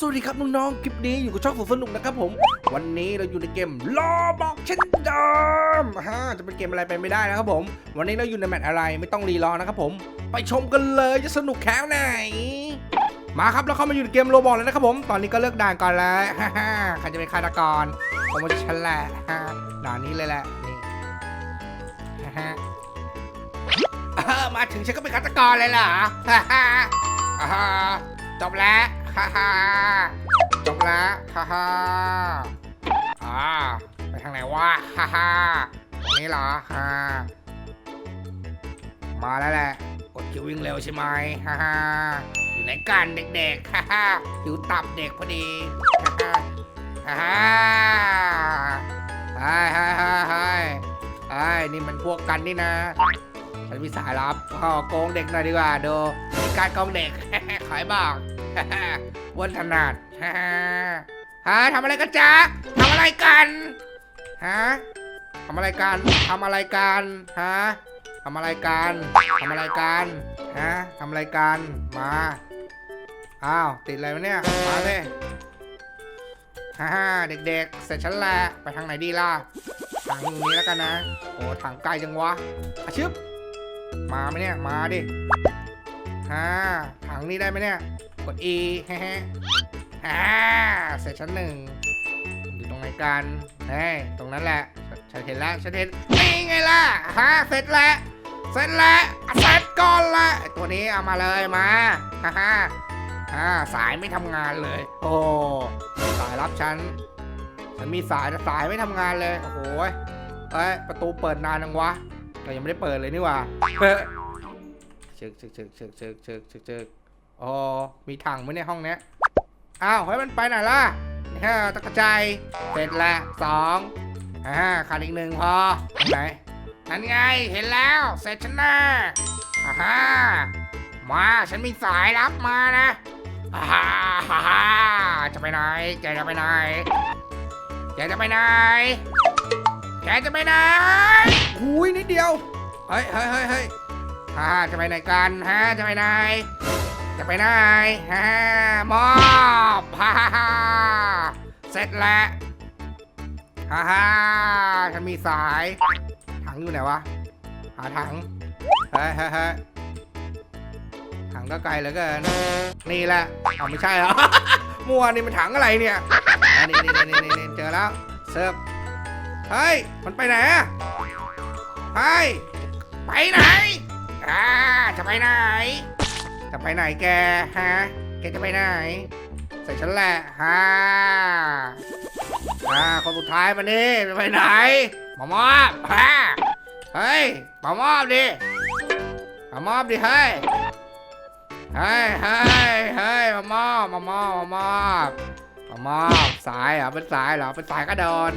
สวัสดีครับน้องๆ คลิปนี้อยู่กับช่องสนุกนะครับผม วันนี้เราอยู่ในเกมลอบอกเช่นเดิมฮะจะเป็นเกมอะไรไปไม่ได้นะครับผม วันนี้เราอยู่ในแมตช์อะไรไม่ต้องรีรอนะครับผม ไปชมกันเลยจะสนุกแค่ไหน มาครับเราเข้ามาอยู่ในเกมโรบอกแล้วนะครับผม ตอนนี้ก็เลิกด่านก่อนแล้วฮ่าใครจะเป็นฆาตกรผมว่าจะฉันแหละฮ่าด่านนี้เลยแหละนี่ฮ่าฮ่ามาถึงฉันก็เป็นฆาตกรเลยเหรอฮ่าฮ่าจบแล้ว ฮ่าฮ่าจบแล้วฮ่าฮ่าอ่าไปทางไหนวะฮ่าฮ่าตรงนี้เหรอฮ่ามาแล้วแหละกดคิววิ่งเร็วใช่ไหมฮ่าฮ่าอยู่ไหนกันเด็กๆฮ่าฮ่าหิวตับเด็กพอดีฮ่าฮ่าฮ่าฮ่าฮ่าฮ่าฮ่าไอ้ยนี่มันพวกกันนี่นะฉันมีสายลับอ๋อโกงเด็กหน่อยดีกว่าดูมีการโกงเด็กขายบอก วันถนัดฮะทำอะไรกันจ๊ะทำอะไรกันฮะทำอะไรกันทำอะไรกันฮะทำอะไรกันทำอะไรกันฮะทำอะไรกันมาอ้าวติดอะไรวะเนี่ยมาเลยฮ่าฮ่าเด็กๆ เสร็จฉันแล้วไปทางไหนดีล่ะทางนี้แล้วกันนะ โอ้ทางไกลจังวะอาชึบมาไหมเนี่ย มาดิฮ่าถังนี้ได้ไหมเนี่ย กด E ฮะฮะอ่าเสร็จชั้นหนึ่งอยู่ตรงไหนกันนี่ตรงนั้นแหละฉันเห็นแล้วฉันเห็นนี่ไงล่ะฮะเสร็จแล้วเสร็จแล้วเสร็จก่อนละตัวนี้เอามาเลยมาฮ่าฮ่าสายไม่ทำงานเลย โอ้สายรับฉันฉันมีสายแต่สายไม่ทำงานเลยโอ้โหเอ้ยประตูเปิดนานจังวะเรายังไม่ได้เปิดเลยนี่ว่าเเชิกเชิกเชิกเชิกเชิกเชิกเชิก อ๋อ มีถังไหมในห้องเนี้ย อ้าวเฮ้ยมันไปไหนล่ะเฮ้ยตะกระจายเสร็จแล้วสองอ่าขาดอีกหนึ่งพอตรงไหนนั่นไงเห็นแล้ว เสร็จฉันนะอ่าฮะมาฉันมีสายรับมานะอ่าฮ่าฮ่าฮ่าจะไปไหนแกจะไปไหนแกจะไปไหนแกจะไปไหนหุยนิดเดียว เฮ้ยเฮ้ยเฮ้ยเฮ้ยฮ่าจะไปไหนกันฮะจะไปไหน จะไปไหนฮ่ามอบฮ่าฮ่าเสร็จแล้วฮ่าฮ่าฉันมีสาย ถังอยู่ไหนวะ หาถัง เฮ้ยเฮ้ยเฮ้ยถังก็ไกลเหลือเกิน นี่แหละเอไม่ใช่เหรอมัวนี่มันถังอะไรเนี่ยนี่นี่นี่นี่เจอแล้วเสิร์ฟเฮ้ย มันไปไหนอะเฮ้ย ไปไหนอ่าจะไปไหน จะไปไหนแกฮะ แกจะไปไหน ใส่ฉันแหละฮ่าอ่าคนสุดท้ายมานี่จะไปไหนมามอบฮ่าเฮ้ยมามอบดิมามอบดิเฮ้ยเฮ้ยเฮ้ยเฮ้ยมามอบมามอบมามอบมามอบสายเหรอเป็นสายเหรอเป็นสายก็โดน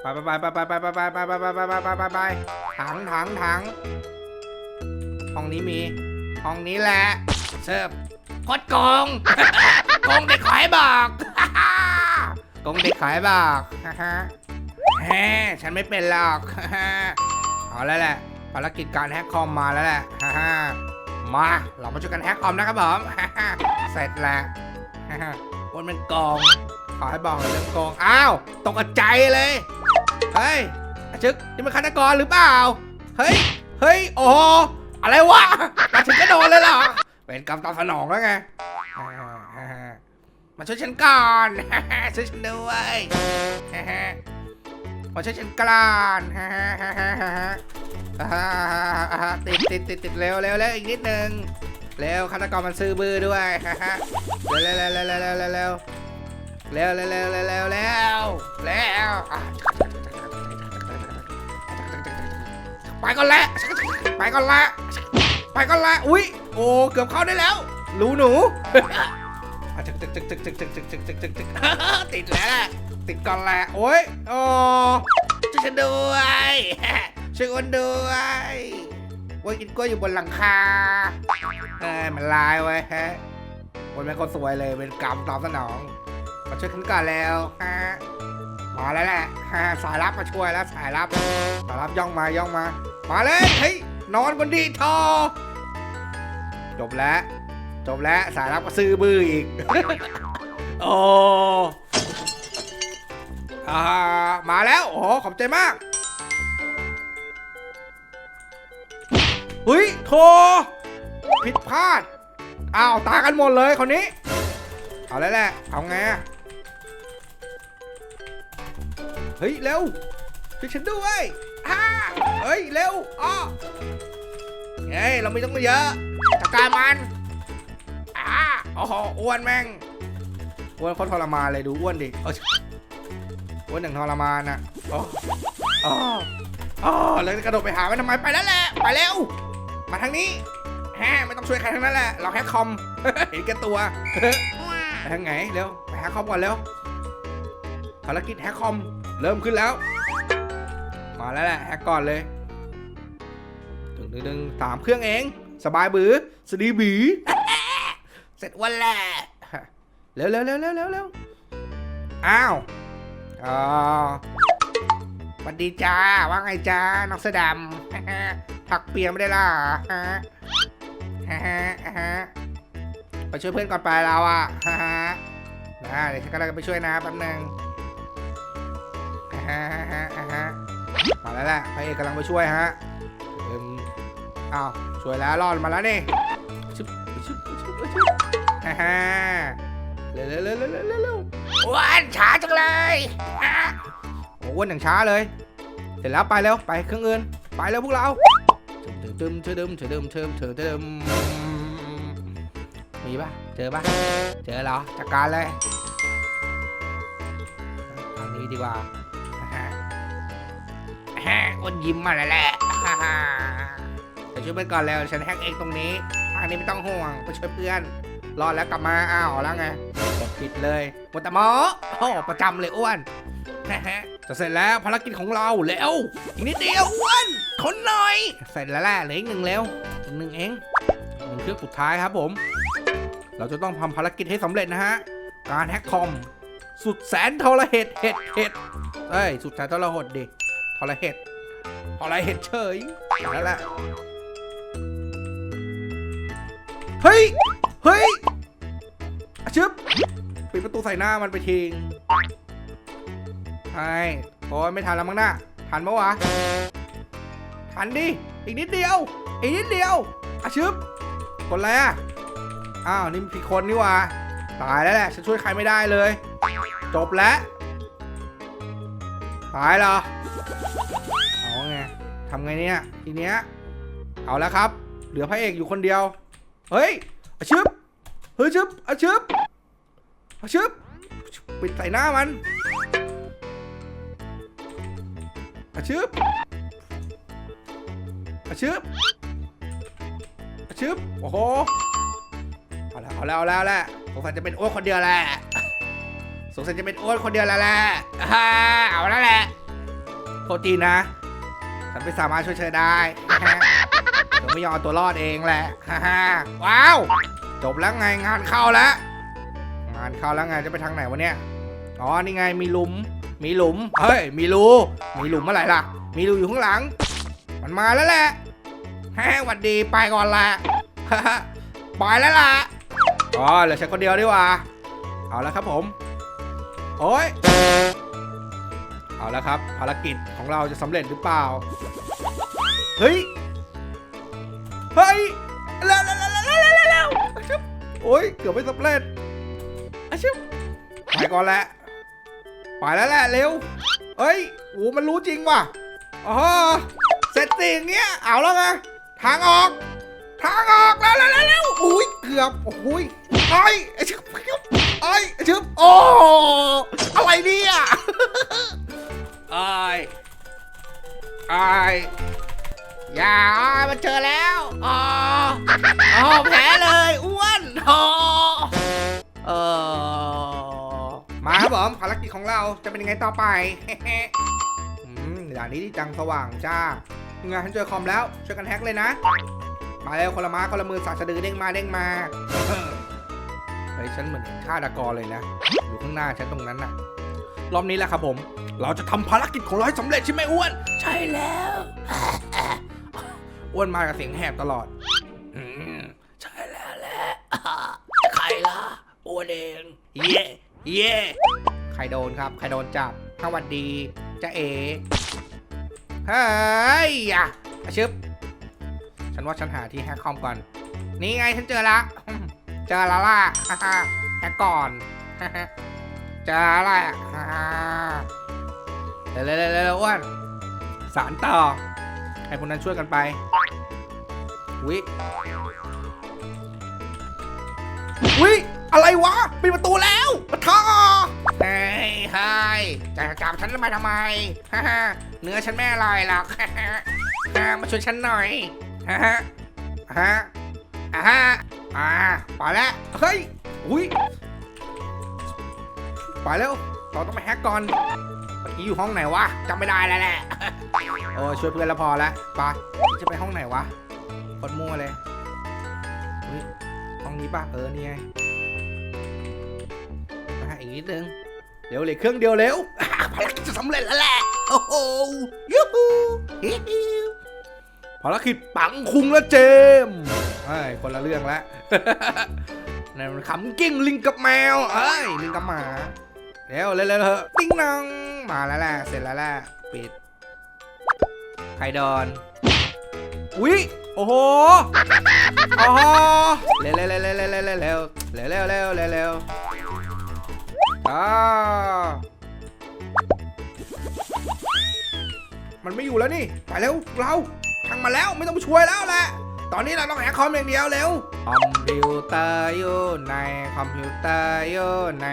ไปไปไปไปไปไปไปไปไปไปไปไปไปไปไปถังถังถังห้องนี้มี ห้องนี้แหละ เสิร์ฟโคตรโกง โกงเด็กขายบอก โกงเด็กขายบอกฮ่าฮ่าแฮฉันไม่เป็นหรอกฮ่าฮ่าเอาแล้วแหละภารกิจการแฮกคอมมาแล้วแหละฮ่าฮ่ามา เรามาช่วยกันแฮกคอมนะครับผมฮ่าฮ่าเสร็จแล้วฮ่าฮ่าคนมันโกงขอให้บอกเลยเรื่องโกงอ้าวตกใจเลยเฮ้ยอาชึกนี่มันฆาตกรหรือเปล่า เฮ้ย เฮ้ย โอ้อะไรวะมาถึงก็โดนเลยเหรอ เป็นกรรมตามสนองแล้วไงมาช่วยฉันก่อนช่วยฉันด้วยมาช่วยฉันก่อนติดติดติดติดเร็วเร็วเร็วอีกนิดนึงเร็วฆาตกรมันซื้อบื้อด้วยเร็วเร็วเร็วเร็วเร็วเร็วเร็วเร็วเร็วเร็วเร็วเร็วเร็วเร็วไปก่อนละไปก่อนละ ไปก่อนละอุ้ยโอ้เกือบเข้าได้แล้ว รู้หนูจึกจึกจึกจึกจึกจึกจึกจึกจึกจึกจึกติดแล้วล่ะติดก่อนละโอ้ยโอ้ช่วยฉันด้วยช่วยคนด้วยโอ้ยกินกล้วยอยู่บนหลังคาเอ้ยมันลายไว้ฮะคนเป็นคนสวยเลยเป็นกรรมตามสนอง มาช่วยขึ้นก่อนแล้วฮะมาแล้วแหละฮะสายลับมาช่วยแล้วสายลับสายลับย่องมาย่องมา มาเลยเฮ้ยนอนบนดีทอ จบแล้ว จบแล้วสายลับก็ซื้อบื้ออีก โอ้อามาแล้วโอ้ขอบใจมากเฮ้ยโทรผิดพลาด อ้าว ตากันหมดเลยคนนี้ เอาแล้วแหละ เอาไง เฮ้ย เร็วช่วยฉันด้วยอ่าเฮ้ย เร็วอ้อเฮ้ย เราไม่ต้องเยอะ จัดการมันอ่าโอ้โหอ้วนแม่งอ้วนเขาทรมานเลยดูอ้วนดิอาอ้วนอย่างทรมานอะอ๋ออ๋ออ๋อแล้วกระโดดไปหามันทำไมไปแล้วแหละไปเร็วมาทางนี้แฮไม่ต้องช่วยใครทั้งนั้นแหละเราแค่คอมเห็นแก่ตัวไปทางไหนเร็วไปแฮกคอมก่อนเร็วภารกิจแฮกคอมเริ่มขึ้นแล้ว มาแล้วแหละแฮกก่อนเลยดึงดึงดึงสามเครื่องเอง สบายบือสดีบีเสร็จวันแหละเร็วเร็วเร็วเร็วเร็วเร็วอ้าวอ๋อสวัสดีจ้า ว่าไงจ้า น้องเสอดำผักเปียกไม่ได้ล่ะฮะฮะฮะฮะไปช่วยเพื่อนก่อนไปเราอะฮะฮะนะเดี๋ยวฉันก็เลยไปช่วยนะแป๊บนึงฮะฮะฮะฮะฮะมาแล้วแหละพระเอกกำลังไปช่วยฮะเอิ่มอ้าวช่ วยแล้วรอดมาแล้วนี่ชุบชุบชุบชุบฮ่าฮ่าเร็วเร็วเร็วเร็วเร็วเร็วอ้วนช้าจังเลยอะโอ้อ้วนอย่างช้าเลย เสร็จแล้วไปเร็วไปเครื่องอื่นไปเร็วพวกเราเติมเติมเติมเติมเติมเติมเติมมีปะเจอปะเจอเหรอจัดการเลยทางนี้ดีกว่าฮ่าฮ่าอ้วนยิ้มมาแล้วแหละฮ่าฮ่า ช่วยเพื่อนก่อนแล้วฉันแฮกเองตรงนี้ทางนี้ไม่ต้องห่วงไปช่วยเพื่อน รอดแล้วกลับมาอ้าวแล้วไงกดผิดเลยหมดแต่หมอโอ้ประจำเลยอ้วนนะฮะจะเสร็จแล้วภารกิจของเราเร็วอีกนิดเดียวอ้วนทนหน่อย เสร็จแล้วแหละเหลืออีกหนึ่งเร็วอีกหนึ่งเองหนึ่งเครื่องสุดท้ายครับผม เราจะต้องทำภารกิจให้สำเร็จนะฮะการแฮกคอมสุดแสนทรเหตุเหตุเหตุเอ้ยสุดแสนทรหดดิทรเหตุทรเหตุเฉยแล้วแหละ เฮ้ย เฮ้ยอะชึบปิดประตูใส่หน้ามันไปทิ้งใช่โอ้ยไม่ทันแล้วมั้งนะทันปะวะ ทันดิ อีกนิดเดียว อีกนิดเดียวอาชึบกดอะไรอะ อ้าว นี่มันผิดคนนี่ว่าตายแล้วแหละ ฉันช่วยใครไม่ได้เลย จบแล้ว ตายเหรอ เอาไงทำไงเนี่ย ทีเนี้ย เอาแล้วครับ เหลือพระเอกอยู่คนเดียว เฮ้ยอาชึบเฮ้ยชึบอาชึบอาชึบปิดใส่หน้ามันอาชึบอาชึบอาชึบโอ้โหเอาแล้วเอาแล้วเอาแล้วแหละสงสัยจะเป็นโอ๊ตคนเดียวแหละสงสัยจะเป็นโอ๊ตคนเดียวแล้วแหละอ่าเอาแล้วแหละโทษทีนะ ฉันไม่สามารถช่วยเธอได้ ไม่ยอมเอาตัวรอดเองแหละฮ่าว้าว จบแล้วไงงานเข้าแล้ว งานเข้าแล้วไงจะไปทางไหนวะเนี่ย อ๋อ นี่ไงมีหลุม มีหลุม เฮ้ย มีรู มีหลุมเมื่อไหร่ล่ะ มีรูอยู่ข้างหลัง มันมาแล้วแหละแฮ่หวัดดีไปก่อนละไปแล้วล่ะ อ๋อ เหลือฉันคนเดียวดีกว่า เอาแล้วครับผม โอ้ย เอาแล้วครับ ภารกิจของเราจะสำเร็จหรือเปล่า เฮ้ย โอ้ยเกือบไม่สำเร็จอะชึบไปก่อนแหละไปแล้วแหละเร็วเอ้ยโอ้มันรู้จริงว่ะอ๋อเสร็จสิอย่างเงี้ยเอาแล้วไงทางออก ทางออกแล้วแล้วแล้วแล้วอุ้ยเกือบโอ้ยไอ้ไอ้ชึบไอ้ไอ้ชึบโอ้อะไรเนี่ยไอ้ไอ้อย่ามันเจอแล้วอ๋ออ๋อแพ้เลยอ้ว นอ๋อเออมาครับผมภารกิจของเราจะเป็นยังไงต่อไป อืมด่านนี้ดีจังสว่างจ้างานฉันเจอคอมแล้วช่วยกันแฮกเลยนะ มาเร็วคนละม้าคนละมือสากสะดือเด้งมาเด้งมาเฮ้ยฉันเหมือนฆาตกรเลยนะ อยู่ข้างหน้าฉันตรงนั้นน่ะ รอบนี้แหละครับผม เราจะทำภารกิจของเราให้สำเร็จใช่ไหมอ้วน ใช่แล้ว อ้วนมากับเสียงแหบตลอด แล้วแหละใครล่ะอ้วนเองเย่เย่ใครโดนครับ ใครโดนจับสวัสดีจะเอเฮ้ยอะอาชึบ ฉันว่าฉันหาที่แฮกคอมก่อน นี่ไงฉันเจอละ เจอแล้วล่ะแฮกก่อน เจอแล้วล่ะฮ่าฮ่าเร็วเร็วเร็วเร็วอ้วนสารต่อให้พวกนั้นช่วยกันไปวิวิ อะไรวะปิดประตูแล้วปะท่อเฮ้ยเฮ้ยจะจับฉันมาทำไมฮ่าฮ่าเนื้อฉันไม่อร่อยหรอกฮ่าฮ่าฮ่ามาช่วยฉันหน่อยฮ่าฮ่าฮ่าอ่าฮะอ่าไปแล้วเฮ้ยอุ้ยไปแล้วเราต้องไปแฮกก่อนเมื่อกี้อยู่ห้องไหนวะจำไม่ได้แล้วแหละโอ้ยช่วยเพื่อนแล้วพอแล้วไปจะไปห้องไหนวะกดมั่วเลยห้องนี้ป่ะเออนี่ไง นิดนึงเร็วเลยเครื่องเดียวเร็วภารกิจจะสำเร็จแล้วแหละโอ้โหยูฮูฮิฮิวภารกิจปังคุงและเจมส์เอ้ยคนละเรื่องละนั่นมันขำกิ้งลิงกับแมวเอ้ยลิงกับหมาเร็วเร็วเร็วเถอะติ้งนองมาแล้วแหละเสร็จแล้วแหละปิดใครโดนอุ๊ยโอ้โหโอ้โหเร็วเร็วเร็วเร็วเร็วเร็วเร็วเร็วเร็วเร็ว อ่ามันไม่อยู่แล้วนี่ ไปเร็วเราทางมาแล้วไม่ต้องช่วยแล้วแหละ ตอนนี้เราต้องแหกคอมอย่างเดียวเร็ว คอมพิวเตอร์อยู่ในคอมพิวเตอร์อยู่ใน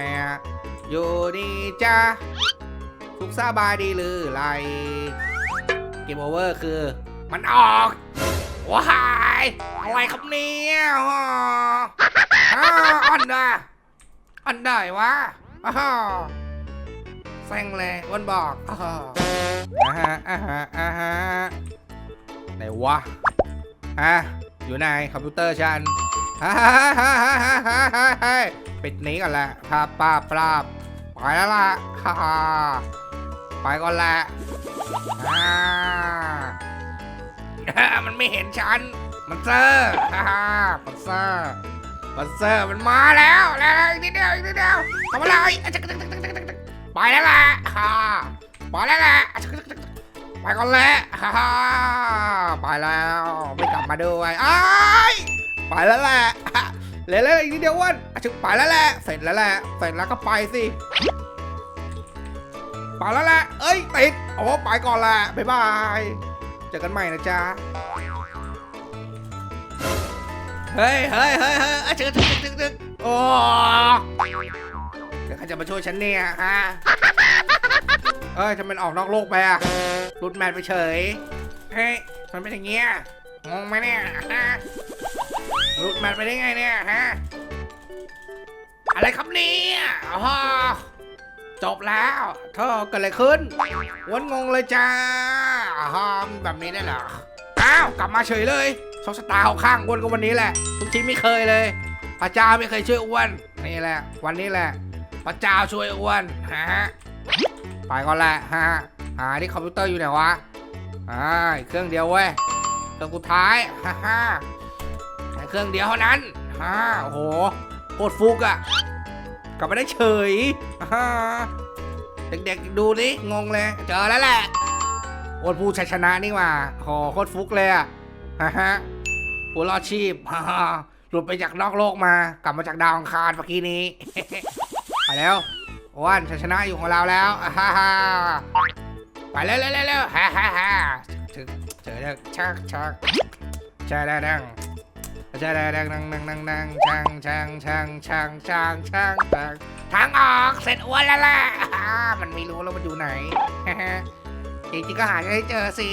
อยู่ดีจ้าทุกสบายดีหรือไรเกมโอเวอร์คือ มันออกว้ายอะไรครับเนี่ยอ้าวอันดาอันได้วะ อ้าแซงเลยวันบอกอ่าฮะอ่าฮะอ่าฮะไหนวะฮะอยู่ในคอมพิวเตอร์ฉันฮ่าฮ่าฮ่าฮ่าฮ่ปิดนี้ก่อนแหละพาป้าปราบไปแล้วล่ะฮ่าไปก่อนแหละฮ่ามันไม่เห็นฉัน มันเซอร์ฮ่ามันเซอร์ มันเซอร์มันมาแล้วแล้วอีกนิดเดียวอีกนิดเดียวทำอะไรไปแล้วแหละฮ่าไปแล้วแหละไปก่อนแหละฮ่าฮ่าไปแล้วไม่กลับมาด้วยอ้ายไปแล้วแหละอะเร็วอีกนิดเดียววันอะจึกไปแล้วแหละเสร็จแล้วแหละเสร็จแล้วก็ไปสิไปแล้วแหละเอ้ยติดโอ้ไปก่อนแหละบ๊ายบายเจอกันใหม่นะจ๊ะ เฮ้ยเฮ้ยเฮ้ยเฮ้ยอะจึกจึกจึกจึกโอ้เดี๋ยวใครจะมาช่วยฉันเนี่ยฮะเอ้ยทำไมออกนอกโลกไปอะหลุดแมทไปเฉย เฮ้ยมันเป็นอย่างเงี้ยงงไหมเนี่ยฮะหลุดแมทไปได้ไงเนี่ยฮะ อะไรครับเนี่ยอ๋อจบแล้วเธอเกิดอะไรขึ้นวันงงเลยจ้าฮามแบบนี้ได้เหรอ อ้าว กลับมาเฉยเลย โชคชะตาเอาข้างอ้วนก็วันนี้แหละ ทุกทีไม่เคยเลย พระเจ้าไม่เคยช่วยอ้วน นี่แหละ วันนี้แหละ พระเจ้าช่วยอ้วนฮะไปก่อนแหละฮะหาที่คอมพิวเตอร์อยู่ไหนวะอ่าอีกเครื่องเดียวเว้ยเครื่องสุดท้ายฮ่าฮ่าแค่เครื่องเดียวเท่านั้นฮ่าโอ้โหโคตรฟุกอะกลับมาได้เฉยอ่าเด็กๆดูนี่งงเลย เจอแล้วแหละโอดผู้ชัยชนะนี่ว่าโหโคตรฟุกเลยอะ ฮ่าฮะผู้รอดชีพฮ่าฮ่าหลุดไปจากนอกโลกมา กลับมาจากดาวอังคารเมื่อกี้นี้ไปแล้วอ้วนชัยชนะอยู่ของเราแล้วอ่าฮ่าฮ่าไปเร็วเร็วเร็วเร็วฮ่าฮ่าฮ่าถึงเจอแล้วชักชักใช่ได้ดังช่างดังดังดังดังดังช่างช่างช่างช่างช่างช่างช่างทางออกเสร็จอ้วนแล้วล่ะอ่ามันไม่รู้แล้วมันอยู่ไหนจริงๆก็หาให้เจอสิ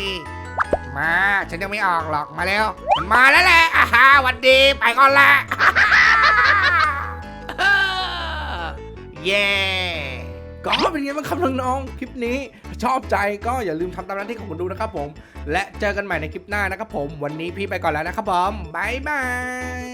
มา ฉันยังไม่ออกหรอกมาเร็วมันมาแล้วแหละอาฮะหวันดีไปก่อนละเย้ก็เป็นไงบ้างครับน้องๆคลิปนี้ชอบใจก็อย่าลืมทำตามหน้าที่ของผมดูนะครับผม และเจอกันใหม่ในคลิปหน้านะครับผม วันนี้พี่ไปก่อนแล้วนะครับผมบ๊ายบาย